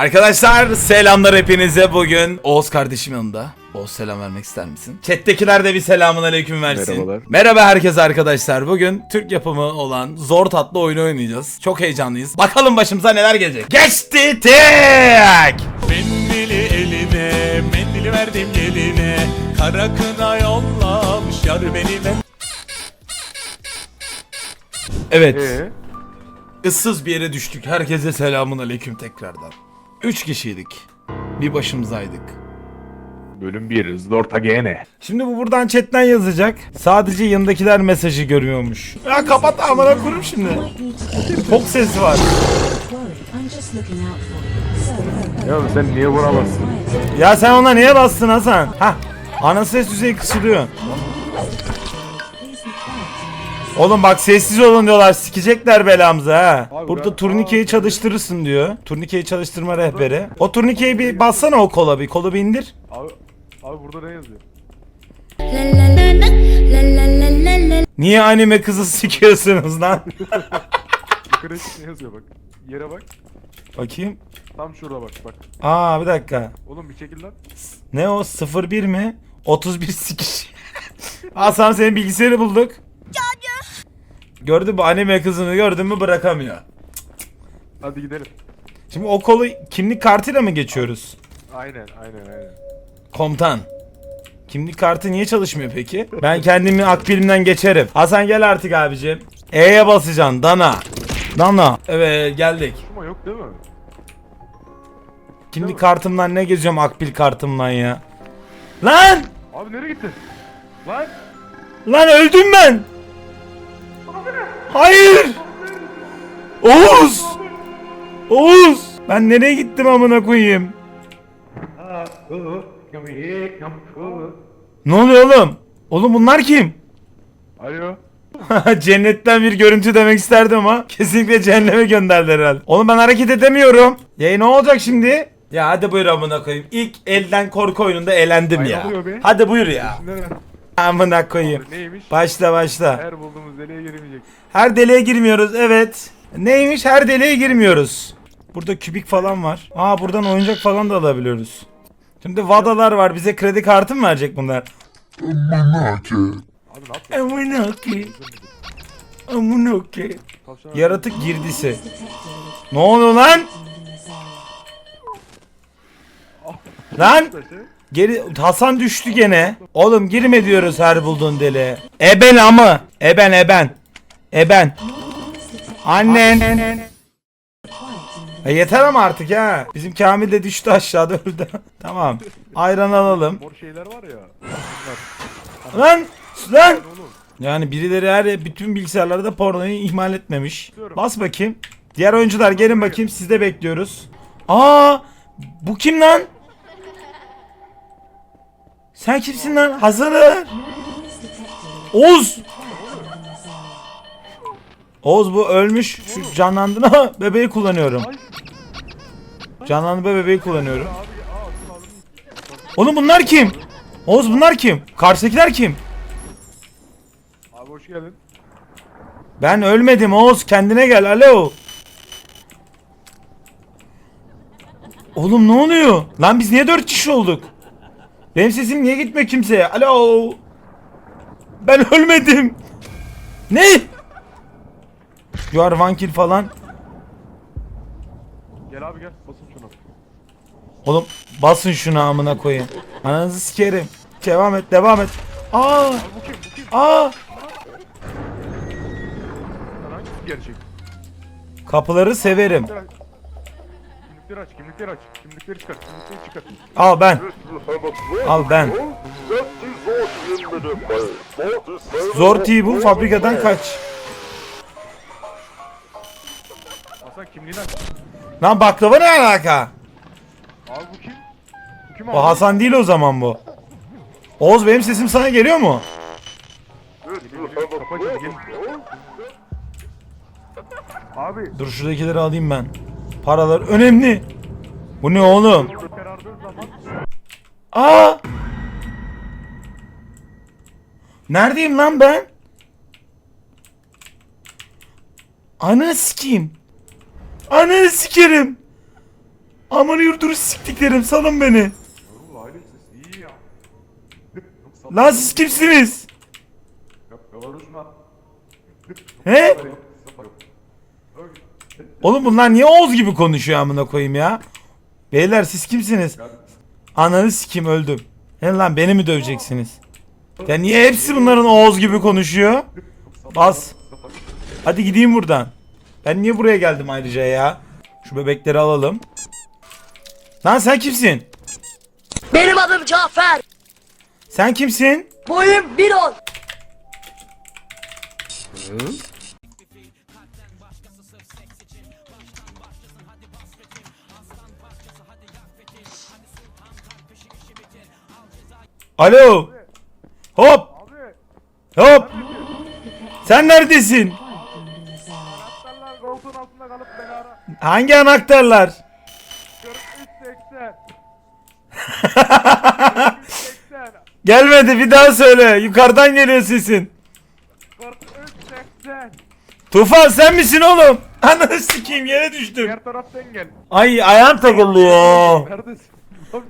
Arkadaşlar selamlar hepinize bugün Oğuz kardeşim yanında. Oğuz selam vermek ister misin? Chat'tekiler de bir selamun aleyküm versin. Merhabalar. Merhaba herkese arkadaşlar. Bugün Türk yapımı olan Zor Tatlı oyunu oynayacağız. Çok heyecanlıyız. Bakalım başımıza neler gelecek. Geçti tek! Mendili eline, mendili verdim geline Kara kına yollamış yar benime Evet. Ee, ıssız bir yere düştük. Herkese selamun aleyküm tekrardan. 3 kişiydik. Bir başımızaydık. bölüm 1 Zorta gene. Şimdi bu buradan chatten yazacak. Sadece yanındakiler mesajı görüyormuş. Ya kapat amına kurum şimdi. Çok ses var. Ya sen niye vuramazsın? Ya sen ona niye bastın Hasan? Hah. Ana ses düzeyi kısılıyor. Oğlum bak sessiz olun diyorlar. Sikecekler belamızı ha. Abi Burada ben- turnikeyi çalıştırırsın diyor. Turnikeyi çalıştırma rehberi. O turnikeyi bir bassana o kola bir. Kolu bir indir. Abi, abi burada ne yazıyor? Niye anime kızı sikiyorsunuz lan? Yukarı çık ne yazıyor bak. Yere bak. Bakayım. Tam şurada bak bak. Aa bir dakika. Oğlum bir çekil lan. Ne o 01 mi? 31 sikiş. Hasan senin bilgisayarı bulduk. Gördün mü anime kızını gördün mü bırakamıyor. Hadi gidelim. Şimdi o kolu kimlik kartıyla mı geçiyoruz? Aynen aynen aynen. Komutan. Kimlik kartı niye çalışmıyor peki? Ben kendimi akbilimden geçerim. Hasan gel artık abicim. E'ye basacaksın Dana. Dana. Evet geldik. Ama yok değil mi? Kimlik kartımdan ne geziyorum akbil kartımdan ya. Lan! Abi nereye gittin? Lan! Lan öldüm ben! Hayır! Oğuz! Oğuz! Ben nereye gittim amına koyayım? Ne oluyor oğlum? Oğlum bunlar kim? Alo. Cennetten bir görüntü demek isterdim ama kesinlikle cehenneme gönderdiler herhalde. Oğlum ben hareket edemiyorum. Ya ne olacak şimdi? Ya hadi buyur amına koyayım. İlk elden korku oyununda elendim Ay, ya. Hadi buyur ya. Amına koyayım. Abi neymiş? Başla başla. Her bulduğumuz deliğe giremeyecek. Her deliğe girmiyoruz evet. Neymiş her deliğe girmiyoruz. Burada kübik falan var. Aa buradan oyuncak falan da alabiliyoruz. Şimdi vadalar var bize kredi kartı mı verecek bunlar? Abi ne yapıyorsun? Amına ki. Amına ki. Tavşan Yaratık girdisi. Ne oluyor lan? Lan geri Hasan düştü gene. Oğlum girme diyoruz her bulduğun deliğe. Eben amı. Eben eben. Eben. Annen. E yeter ama artık ha. Bizim Kamil de düştü aşağıda öldü. tamam. Ayran alalım. Mor şeyler var ya. Bunlar. Lan! Lan! Yani birileri her bütün bilgisayarlarda pornoyu ihmal etmemiş. Bas bakayım. Diğer oyuncular gelin bakayım sizde bekliyoruz. Aa! Bu kim lan? Sen kimsin lan? Hazır. Oğuz! Oğuz bu ölmüş. Şu canlandırma bebeği kullanıyorum. Canlandırma bebeği kullanıyorum. Oğlum bunlar kim? Oğuz bunlar kim? Karşıdakiler kim? Abi hoş geldin. Ben ölmedim Oğuz kendine gel alo. Oğlum ne oluyor? Lan biz niye dört kişi olduk? Benim sesim niye gitmiyor kimseye? Alo. Ben ölmedim. Ne? You are one kill falan. Gel abi gel basın şunu. Oğlum basın şunu amına koyayım. Ananızı sikerim. Devam et devam et. Aa. Abi bu kim bu kim? Aa. Lan hangisi gerçek? Kapıları severim. Aç. Kimlikleri aç. Kimlikleri aç. Kimlikleri çıkar. Kimlikleri çıkar. Al ben. Al ben. Zorti'yi bul fabrikadan kaç. Hasan kimliğini aç. Lan baklava ne alaka? Abi bu kim? Bu kim O Hasan değil o zaman bu. Oğuz benim sesim sana geliyor mu? Kapa gel gel. Abi Dur şuradakileri alayım ben. Paralar önemli. Bu ne oğlum? Aa! Neredeyim lan ben? Ananı sikeyim. Ananı sikerim. Aman yurduru siktiklerim salın beni. Lan siz kimsiniz? He? Oğlum bunlar niye Oğuz gibi konuşuyor amına koyayım ya? Beyler siz kimsiniz? Ananı sikim öldüm. He lan beni mi döveceksiniz? Ya niye hepsi bunların Oğuz gibi konuşuyor? Bas. Hadi gideyim buradan. Ben niye buraya geldim ayrıca ya? Şu bebekleri alalım. Lan sen kimsin? Benim adım Cafer. Sen kimsin? Boyum 1.10. Alo. Hop. Hop. Sen neredesin? Anahtarlar koltuğun altında kalıp beni ara. Hangi anahtarlar? 4380. 80. Gelmedi bir daha söyle. Yukarıdan geliyor sesin. 4380. Tufan sen misin oğlum? Ananı sikeyim yere düştüm. Diğer taraftan gel. Ay ayağım takılıyor. Neredesin?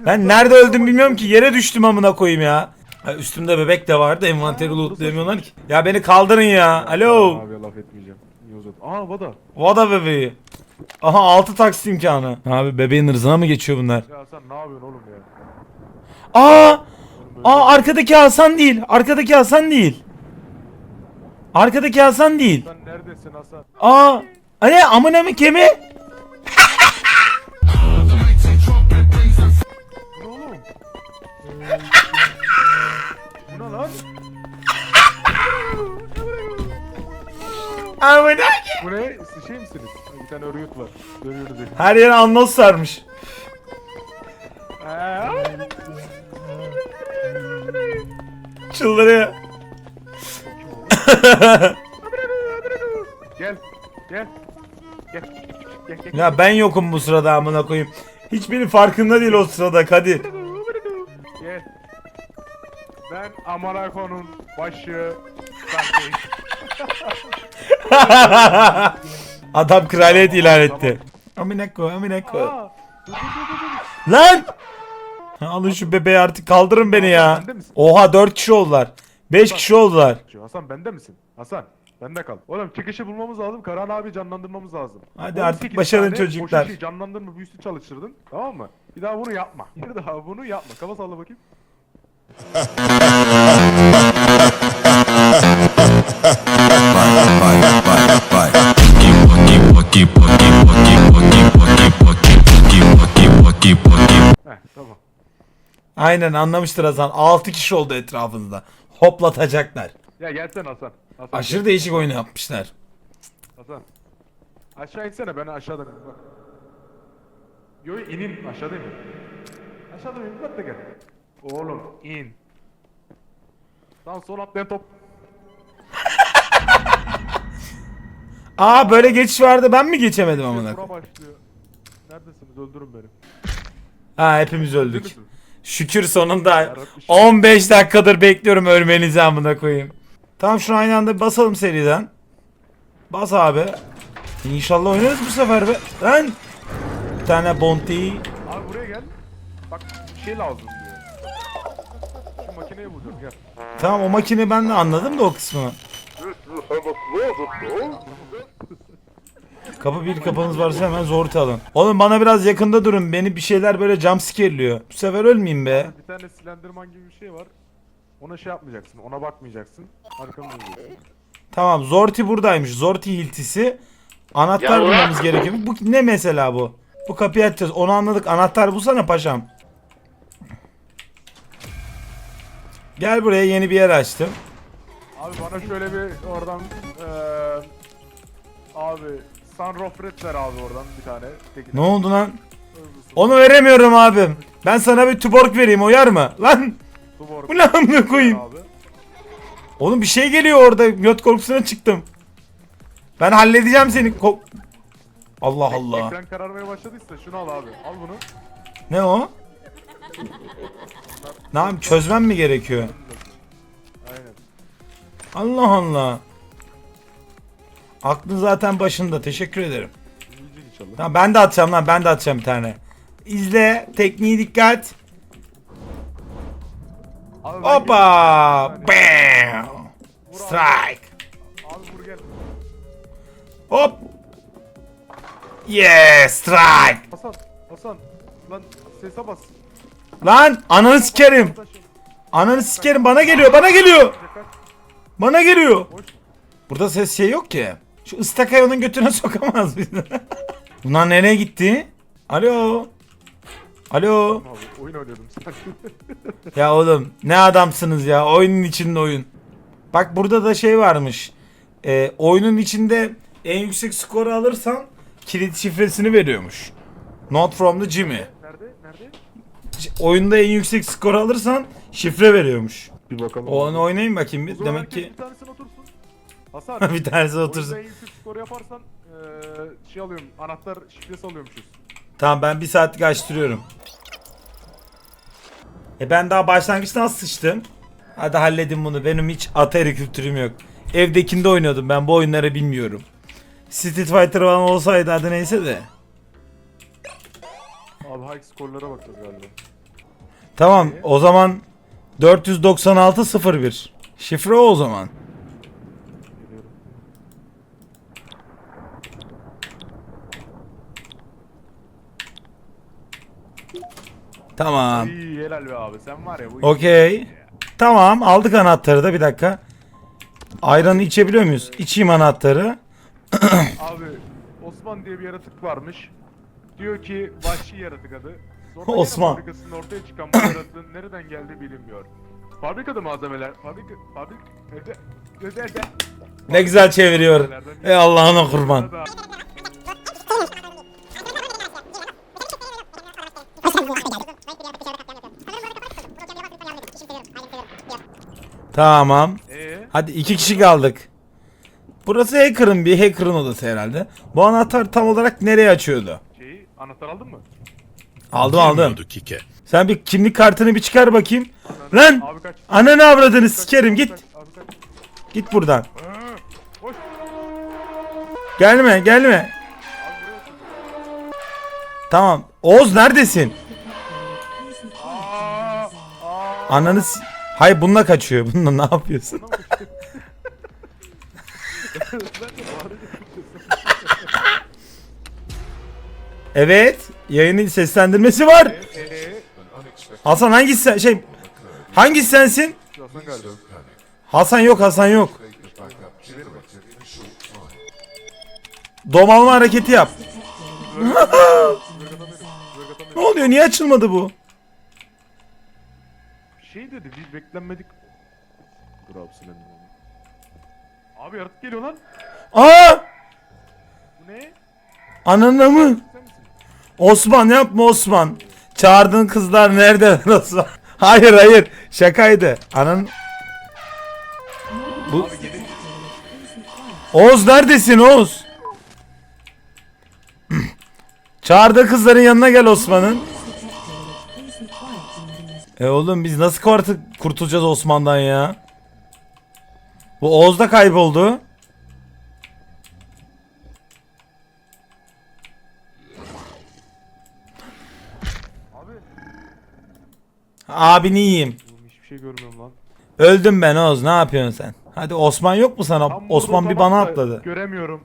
Ben nerede öldüm bilmiyorum ki yere düştüm amına koyayım ya. Ha, üstümde bebek de vardı envanteri lootlayamıyorlar ki. Ya beni kaldırın ya. Alo. Abi laf etmeyeceğim. Uzat? Aa Vada. Vada bebeği. Aha 6 taksit imkanı. Abi bebeğin ırzına mı geçiyor bunlar? Ya sen ne yapıyorsun oğlum ya? Aa! Aa arkadaki Hasan değil. Arkadaki Hasan değil. Arkadaki Hasan değil. Sen neredesin Hasan? Aa! Hani amına mı kemi? Amına Bu ne? Siz şey misiniz? Bir tane örgüt var. Dönüyoruz. Her yere anons sarmış. Çıldırıyor. Gel. Gel. Gel. Gel gel. ya ben yokum bu sırada amına koyayım. Hiçbiri farkında değil o sırada Kadir. Gel. Ben Amarako'nun başı. Sahteyim. Adam kraliyet ilan etti. Amineko, Amineko. Aa, dur, dur, dur, dur, dur. Lan! Alın şu bebeği artık kaldırın beni ya. Bende misin? Oha 4 kişi oldular. 5 kişi oldular. Hasan bende misin? Hasan. Bende kal. Oğlum çıkışı bulmamız lazım. Karan abi canlandırmamız lazım. Hadi artık 18 başarın tane çocuklar. O şişeyi canlandırma büyüsü çalıştırdın. Tamam mı? Bir daha bunu yapma. Bir daha bunu yapma. Kafa salla bakayım. Aynen anlamıştır Hasan. 6 kişi oldu etrafınızda. Hoplatacaklar. Ya gelsene Hasan. Hasan. Aşırı değişik oyun yapmışlar. Hasan. Aşağı insene ben aşağıda bak. Yo inin aşağıdayım. Aşağıda? Bak da gel. Oğlum in. Tam sol atlayan top. Aa böyle geçiş vardı ben mi geçemedim amına Bura koyayım? başlıyor. Neredesiniz? Öldürün beni. Ha hepimiz Öldü öldük. Şükür sonunda Yarabbim. 15 dakikadır bekliyorum ölmenizi amına koyayım. Tamam şunu aynı anda basalım seriden. Bas abi. İnşallah oynarız bu sefer be. Lan. Bir tane bounty. Abi buraya gel. Bak bir şey lazım makineyi bulacağım gel. Tamam o makine ben de anladım da o kısmını. Kapı bir kapınız varsa hemen zor alın. Oğlum bana biraz yakında durun. Beni bir şeyler böyle jumpscare'liyor. Bu sefer ölmeyeyim be. Bir tane silendirman gibi bir şey var. Ona şey yapmayacaksın. Ona bakmayacaksın. Arkanı döneceksin. Tamam Zorti buradaymış. Zorti hiltisi. Anahtar bulmamız gerekiyor. Bu ne mesela bu? Bu kapıyı açacağız. Onu anladık. Anahtar bulsana paşam. Gel buraya yeni bir yer açtım. Abi bana şöyle bir oradan eee abi Sunroof Red ver abi oradan bir tane. Tek Ne oldu lan? Onu veremiyorum abim. Ben sana bir tuborg vereyim uyar mı? Lan Tuborg bu ne amına koyayım? abi. Oğlum bir şey geliyor orada. Göt korkusuna çıktım. Ben halledeceğim seni. Ko- Allah Allah. Ekran kararmaya başladıysa şunu al abi. Al bunu. Ne o? Ne yapayım çözmem mi gerekiyor? Aynen. Allah Allah. Aklın zaten başında. Teşekkür ederim. İnşallah. Tamam ben de atacağım lan. Ben de atacağım bir tane. izle. Tekniği dikkat. Abi ben Hoppa. geliyorum. Bam. Strike. Abi vur gel. Hop. Yeah, strike. Hasan. Hasan. Lan sese bas. Lan ananı sikerim. Ananı sikerim bana geliyor bana geliyor. Bana geliyor. Burada ses şey yok ki. Şu ıstakayı onun götüne sokamaz bizi. Bunlar nereye gitti? Alo. Alo. Abi oyun oynuyordum sanki. Ya oğlum ne adamsınız ya. Oyunun içinde oyun. Bak burada da şey varmış. Ee, oyunun içinde en yüksek skoru alırsan kilit şifresini veriyormuş. Not from the Jimmy. Nerede? Nerede? Oyunda en yüksek skor alırsan şifre veriyormuş. Bir bakalım. Onu oynayayım bakayım bir. Demek ki bir tanesine otursun. Hasan. bir tanesi Oyunda otursun. en yüksek skoru yaparsan eee şey alıyorum. Anahtar şifresi alıyormuşuz. Tamam ben bir saatlik açtırıyorum. E ben daha başlangıçtan sıçtım. Hadi halledin bunu. Benim hiç Atari kültürüm yok. Evdekinde oynuyordum. Ben bu oyunları bilmiyorum. Street Fighter falan olsaydı adı neyse de. Abi high skorlara bakacağız galiba. Tamam o zaman 496.01. Şifre o o zaman. Tamam. İyi helal be abi sen var ya bu Okey. Tamam aldık anahtarı da bir dakika. Ayranı içebiliyor muyuz? İçeyim anahtarı. Abi Osman diye bir yaratık varmış. Diyor ki vahşi yaratık adı. Sonra Osman. Fabrikasının ortaya çıkan bu yaratığın nereden geldiği bilinmiyor. Fabrikada malzemeler, fabrik, fabrik, nerede, nerede, nerede? Ne güzel çeviriyor. Ey Allah'ına kurban. Tamam. Eee? Hadi iki kişi kaldık. Burası hacker'ın bir hacker'ın odası herhalde. Bu anahtar tam olarak nereye açıyordu? Anahtar aldın mı? Aldım aldım. Kike. Sen bir kimlik kartını bir çıkar bakayım. Lan! Abi kaç. Ananı avradını sikerim git. kaç, Abi kaç. Git buradan. Aa, Hoş. Gelme gelme. Abi buraya otur. Tamam. Oğuz neredesin? Aa, aa. Ananı s- Hayır bununla kaçıyor. Bununla ne yapıyorsun? Bak. Evet. Yayının seslendirmesi var. Hasan hangisi sen- şey Hangisi sensin? Hasan yok Hasan yok. Domalma hareketi yap. ne oluyor? Niye açılmadı bu? Şey dedi biz beklenmedik. Dur abi silelim onu. Abi yaratık geliyor lan. Aa! Bu ne? Ananı mı? Osman yapma Osman. Çağırdığın kızlar nerede Osman? Hayır hayır. Şakaydı. Anan... Bu... Oğuz neredesin Oğuz? Çağırdığı kızların yanına gel Osman'ın. E oğlum biz nasıl kurtu- kurtulacağız Osman'dan ya? Bu Oğuz da kayboldu. Abi. Abini yiyeyim. Oğlum hiçbir şey görmüyorum lan. Öldüm ben Oğuz. Ne yapıyorsun sen? Hadi Osman yok mu sana? Tam Osman burada bir bana da atladı. Göremiyorum.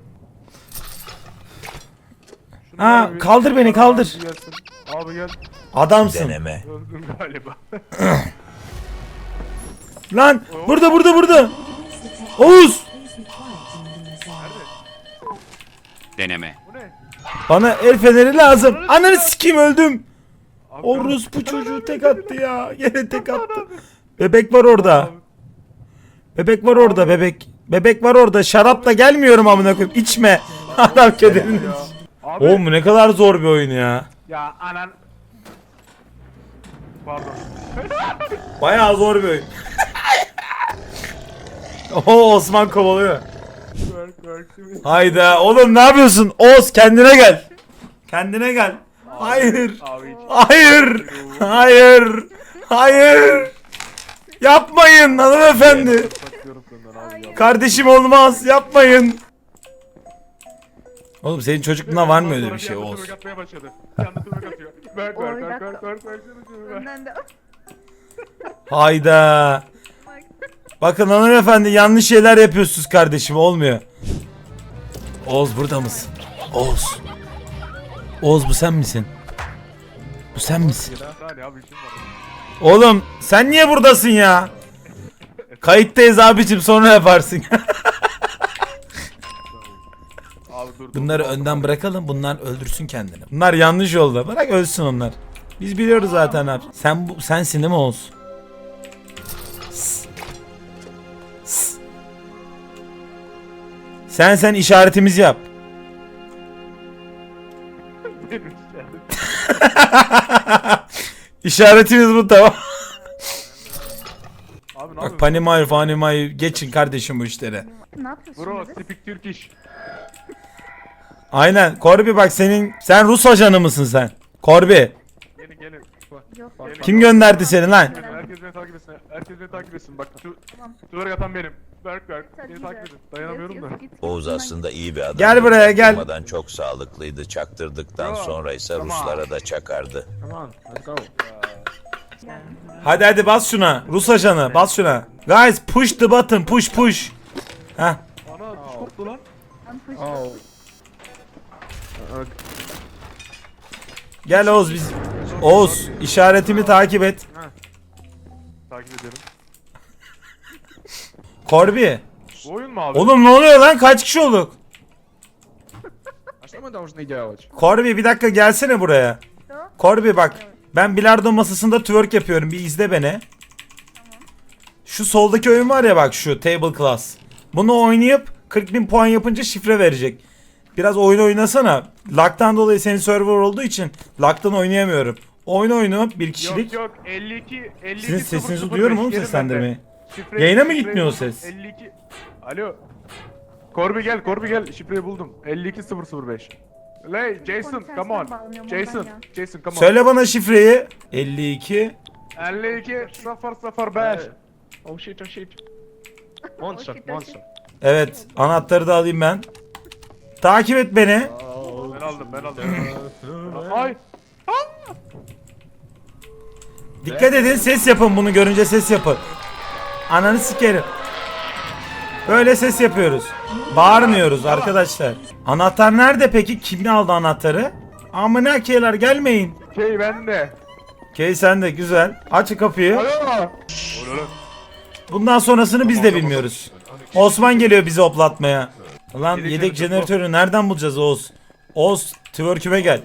Şunu Ha, bir- kaldır beni, kaldır. Abi gelsin. Abi gel. Adamsın. Öldüm galiba. Lan burada burada burada. Oğuz. Deneme. Bu ne? bana el feneri lazım. Ananı sikeyim öldüm. Abi, Orospu çocuğu tek attı ya. Yine tek attı. Bebek var orada. Bebek var orada bebek. Bebek var orada. Şarap da gelmiyorum amına koyayım. İçme. Adam kederini. Abi. Oğlum bu ne kadar zor bir oyun ya. Ya anan. Pardon. Bayağı zor bir oyun. Oo Osman kovalıyor. Hayda oğlum ne yapıyorsun? Oğuz kendine gel. Kendine gel. Hayır. Hayır. Hayır. Hayır. Yapmayın hanımefendi. Kardeşim olmaz. Yapmayın. Oğlum senin çocukluğunda var mı öyle bir şey Oğuz? tırnak atmaya başladı. Anda tırnak atıyor. Berk Berk Berk. Berk Berk Berk Berk. Hayda. Bakın hanımefendi yanlış şeyler yapıyorsunuz kardeşim olmuyor. Oğuz burada mısın? Oğuz. Oğuz bu sen misin? Bu sen misin? Oğlum sen niye buradasın ya? Kayıttayız abicim sonra yaparsın. Bunları önden bırakalım bunlar öldürsün kendini. Bunlar yanlış yolda bırak ölsün onlar. Biz biliyoruz zaten abi. Sen bu sensin değil mi Oğuz? Sen sen işaretimizi yap. İşaretimiz bu tamam. Abi ne Bak yapıyorsun? Fanimayır geçin kardeşim bu işlere. ne yapıyorsun Bro şimdi? speak Turkish. Aynen Korbi bak senin sen Rus ajanı mısın sen? Korbi Gelin gelin. Bak. Yok. Gelin. kim gönderdi seni lan? Herkes beni takip etsin. Herkes beni takip etsin. Bak şu Tamam. yatan benim. Berk Berk. Beni takip edin. Dayanamıyorum da. Oğuz aslında iyi bir adam. Gel buraya, gel. Durmadan çok sağlıklıydı. Çaktırdıktan Yo, sonra ise on. Ruslara da çakardı. Let's go. Hadi hadi bas şuna. Rus ajanı bas şuna. Guys push the button push push. Heh. Ana koptu lan. Gel Oğuz biz. Oğuz işaretimi takip et. Takip ederim. Korbi. Bu oyun mu abi? Oğlum ne oluyor lan kaç kişi olduk? А что мы должны делать? Korbi bir dakika gelsene buraya. Korbi bak. Ben bilardo masasında twerk yapıyorum. Bir izle beni. Şu soldaki oyun var ya bak şu table class. Bunu oynayıp 40 bin puan yapınca şifre verecek. Biraz oyun oynasana. Lock'tan dolayı senin server olduğu için lock'tan oynayamıyorum. Oyun oynayıp bir kişilik. Yok yok 52 52 Sizin sesinizi 005 duyuyorum oğlum gelin seslendirmeyi. bende. Şifre- Yayına mı şifreyi gitmiyor o buldum. ses? 52 Alo. Korbi gel, Korbi gel. Şifreyi buldum. 52005. Lay Jason, come on. Jason. Jason come on. Söyle bana şifreyi. 52. 52 005. Oh shit, oh shit. Monster, shit, oh monster. Evet anahtarı da alayım ben. Takip et beni. Ben aldım, ben aldım. Ay. Dikkat edin ses yapın bunu görünce ses yapın. Ananı sikerim. Böyle ses yapıyoruz. Bağırmıyoruz arkadaşlar. Anahtar nerede peki? Kim aldı anahtarı? Amına keyler gelmeyin. Şey bende. Key sende güzel. Aç kapıyı. Alo. Bundan sonrasını biz de bilmiyoruz. Osman geliyor bizi hoplatmaya. Lan Yedek yedek jeneratör. jeneratörü nereden bulacağız Oğuz? Oğuz twerk'üme gel.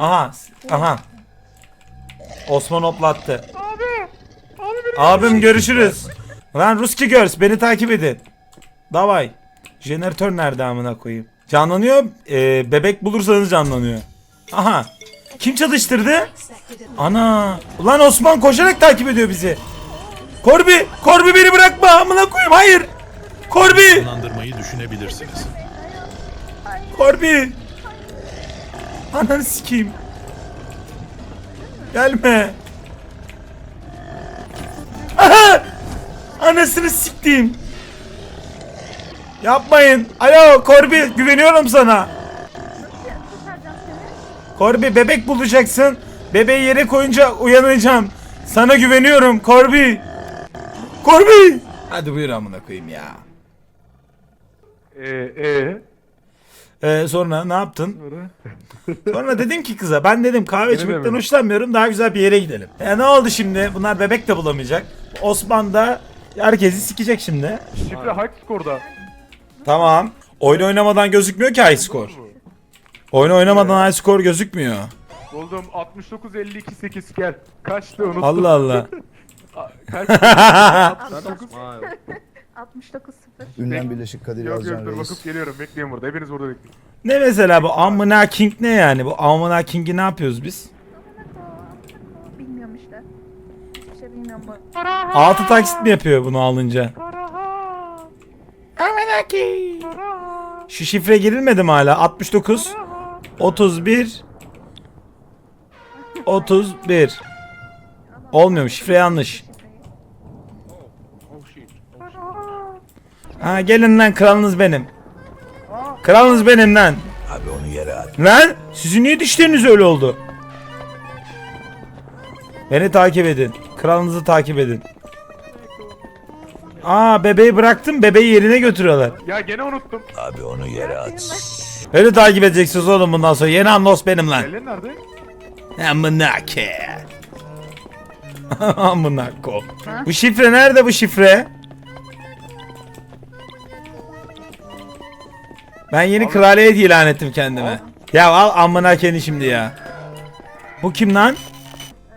Aha. Aha. Osman hoplattı. Abi. Abi. Abim görüşürüz. Lan Ruski Girls beni takip edin. Davay. Jeneratör nerede amına koyayım? Canlanıyor. Ee, bebek bulursanız canlanıyor. Aha. Kim çalıştırdı? Ana. Ulan Osman koşarak takip ediyor bizi. Korbi. Korbi beni bırakma amına koyayım. Hayır. Korbi. Sonlandırmayı düşünebilirsiniz. Korbi. Ananı sikeyim. Gelme. Aha! Anasını siktiğim. Yapmayın. Alo Korbi güveniyorum sana. Korbi bebek bulacaksın. Bebeği yere koyunca uyanacağım. Sana güveniyorum Korbi. Korbi. Hadi buyur amına koyayım ya. Ee, ee. Ee, sonra ne yaptın? Sonra dedim ki kıza ben dedim kahve içmekten demedim. hoşlanmıyorum daha güzel bir yere gidelim. E ne oldu şimdi? Bunlar bebek de bulamayacak. Osman da herkesi sikecek şimdi. Şifre high score'da. Tamam. Oyun oynamadan gözükmüyor ki high score. Oyun oynamadan high score gözükmüyor. Buldum 69 52 8 gel. Kaçtı unuttum. Allah Allah. Kaç? 69. 69 0. Ünlem Birleşik Kadir Yok yok Yazcan dur Reis. bakıp geliyorum. Bekleyin burada. Hepiniz burada bekleyin. ne mesela bu Amına King ne yani? Bu Amına King'i ne yapıyoruz biz? Bilmiyorum işte. Bir şey bilmiyorum bu. 6 taksit mi yapıyor bunu alınca? Amına King. Şu şifre girilmedi mi hala? 69 31 31 Olmuyor şifre yanlış. Oh shit. Ha gelin lan kralınız benim. Kralınız benim lan. Abi onu yere at. Lan sizin niye dişleriniz öyle oldu? Beni takip edin. Kralınızı takip edin. Aa bebeği bıraktım bebeği yerine götürüyorlar. Ya gene unuttum. Abi onu yere at. Öyle takip edeceksiniz oğlum bundan sonra. Yeni anlos benim lan. Elin nerede? Amına ke. Amına ko. Bu şifre nerede bu şifre? Ben yeni kraliyet ilan ettim kendime. Ya al amına keni şimdi ya. Bu kim lan?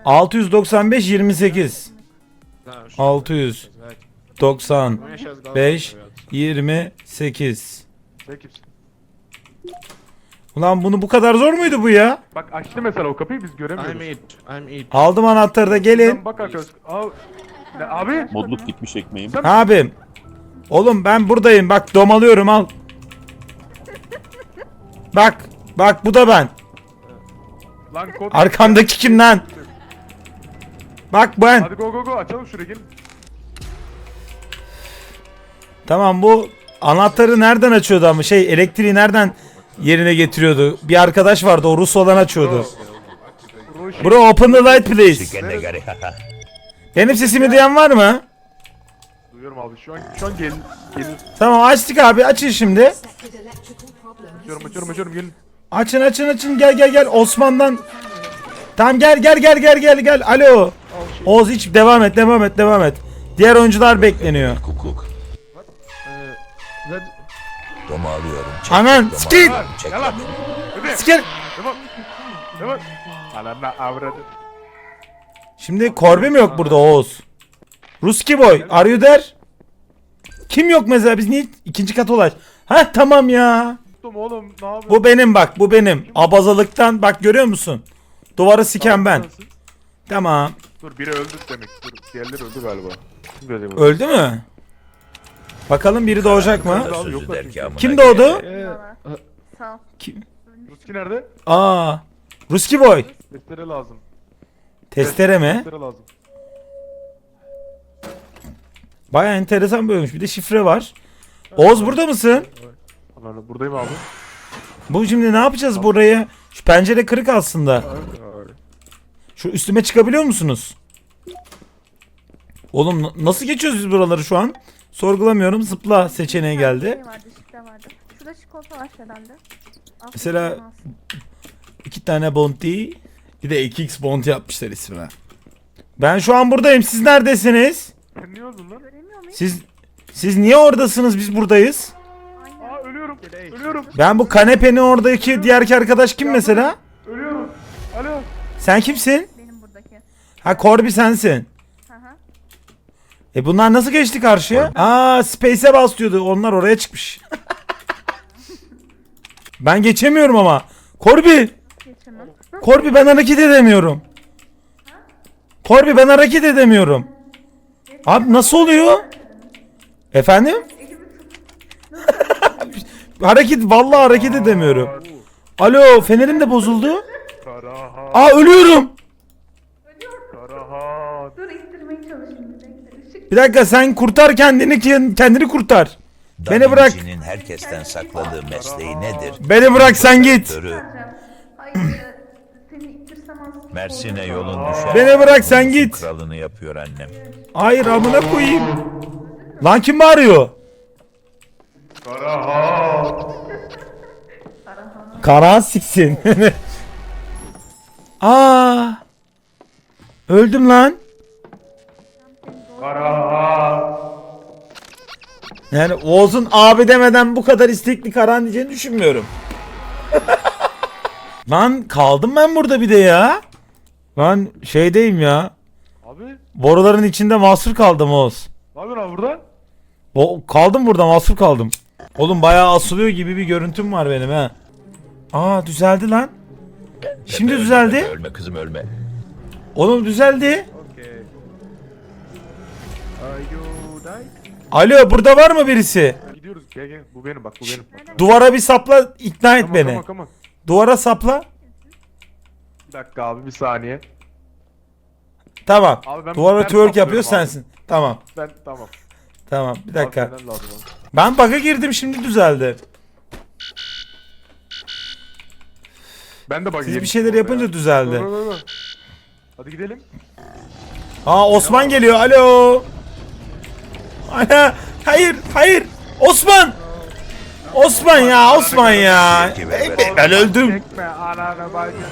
695 28. 695 28. Sen kimsin? Ulan bunu bu kadar zor muydu bu ya? Bak açtı mesela o kapıyı biz göremiyoruz. I'm it. I'm it. Aldım anahtarı da gelin. Sen bak arkadaş. Al. Ne, abi. Modluk gitmiş ekmeğim. Abim. Oğlum ben buradayım. Bak domalıyorum al. Bak. Bak bu da ben. Lan kod. Arkamdaki kim lan? Bak ben. Hadi go go go açalım şurayı gelin. Tamam bu anahtarı nereden açıyordu ama şey elektriği nereden yerine getiriyordu? Bir arkadaş vardı o Rus olan açıyordu. Ruş. Bro open the light please. Gene gari. Benim sesimi duyan var mı? Duyuyorum abi şu an şu an gel. Gelin. Tamam açtık abi açın şimdi. Electrical Açıyorum açıyorum açıyorum gelin. Açın açın açın gel gel gel Osman'dan. Tamam gel gel gel gel gel gel. Alo. Oğuz hiç devam et devam et devam et. Diğer oyuncular bekleniyor. Kukuk. Domu alıyorum. Çek, Anan domu sikir. alıyorum, Çek Yalan. domu. Hadi. Sikir. Devam. Devam. Ananla avradı. Şimdi Korbi mi yok burada Oğuz? Ruski boy are you there? Kim yok mesela biz niye ikinci kat ulaş? Ha tamam ya. Tuttum oğlum ne yapıyorsun? Bu benim bak bu benim. Abazalıktan bak görüyor musun? Duvarı siken ben. Tamam. Dur biri öldü demek. Dur diğerleri öldü galiba. Kim öldü? Öldü mü? Bakalım biri doğacak mı? Sözü der ki amına Kim doğdu? Sağ ol. Kim? Ruski nerede? Aa. Ruski boy. Testere lazım. Testere mi? Testere lazım. Baya enteresan bölmüş. Bir de şifre var. Oğuz burada mısın? Ananı buradayım abi. Bu şimdi ne yapacağız burayı? Şu pencere kırık aslında. Şu üstüme çıkabiliyor musunuz? Oğlum na- nasıl geçiyoruz biz buraları şu an? Sorgulamıyorum. Zıpla seçeneği geldi. Şey vardı, şifre vardı. Şurada çikolata var herhalde. Al, Mesela- al. İki tane bounty. Bir de 2x bounty yapmışlar ismine. Ben şu an buradayım. Siz neredesiniz? Sen niye öldün lan? Göremiyor muyum? Siz siz niye oradasınız? Biz buradayız. Ölüyorum. Ölüyorum. Ben bu kanepenin oradaki diğer arkadaş kim mesela? Ölüyorum. Alo. Sen kimsin? Benim buradaki. Ha Corby sensin. Hı hı. E bunlar nasıl geçti karşıya? Aa Space'e bas diyordu. Onlar oraya çıkmış. ben geçemiyorum ama. Corby! Geçemem. Corby ben hareket edemiyorum. Corby ben hareket edemiyorum. Abi nasıl oluyor? Efendim? Hareket vallahi hareket edemiyorum. Alo fenerim de bozuldu. Karahan. Aa ölüyorum. Karahan. Dur ittirmeye çalışayım. bir dakika. Işık Bir dakika sen kurtar kendini kendini kurtar. Da Beni bırak. Vinci'nin herkesten sakladığı mesleği nedir? Beni bırak sen git. E. Mersin'e yolun düşer. Beni bırak sen git. Kralını yapıyor annem. Hayır amına koyayım. Lan kim bağırıyor? Karahan. Karahan siksin. Aa. Öldüm lan. Karahan. Yani Oğuz'un abi demeden bu kadar istekli Karahan diyeceğini düşünmüyorum. lan kaldım ben burada bir de ya. Lan şeydeyim ya. Abi. Boruların içinde mahsur kaldım Oğuz. Ne yapıyorsun abi burada? O, kaldım burada mahsur kaldım. Oğlum bayağı asılıyor gibi bir görüntüm var benim ha. Aa düzeldi lan. Şimdi Ölme, düzeldi. Ölme, ölme kızım ölme. Oğlum düzeldi. Alo burada var mı birisi? Gidiyoruz. Gel gel. Bu benim bak bu benim. Duvara bir sapla ikna et Tamam, beni. Tamam tamam. Duvara sapla. Bir dakika abi bir saniye. Tamam. Abi ben- Duvara ben twerk yapıyor abi. sensin. Tamam. Ben tamam. Tamam bir dakika. Abi. Ben bug'a girdim şimdi düzeldi. Ben de bak Siz bir şeyler yapınca düzeldi. Hadi gidelim. Aa Osman geliyor. Alo. Ana. Hayır, hayır. Osman. Osman ya, Osman ya. Ben öldüm. Çekme ananı bacını.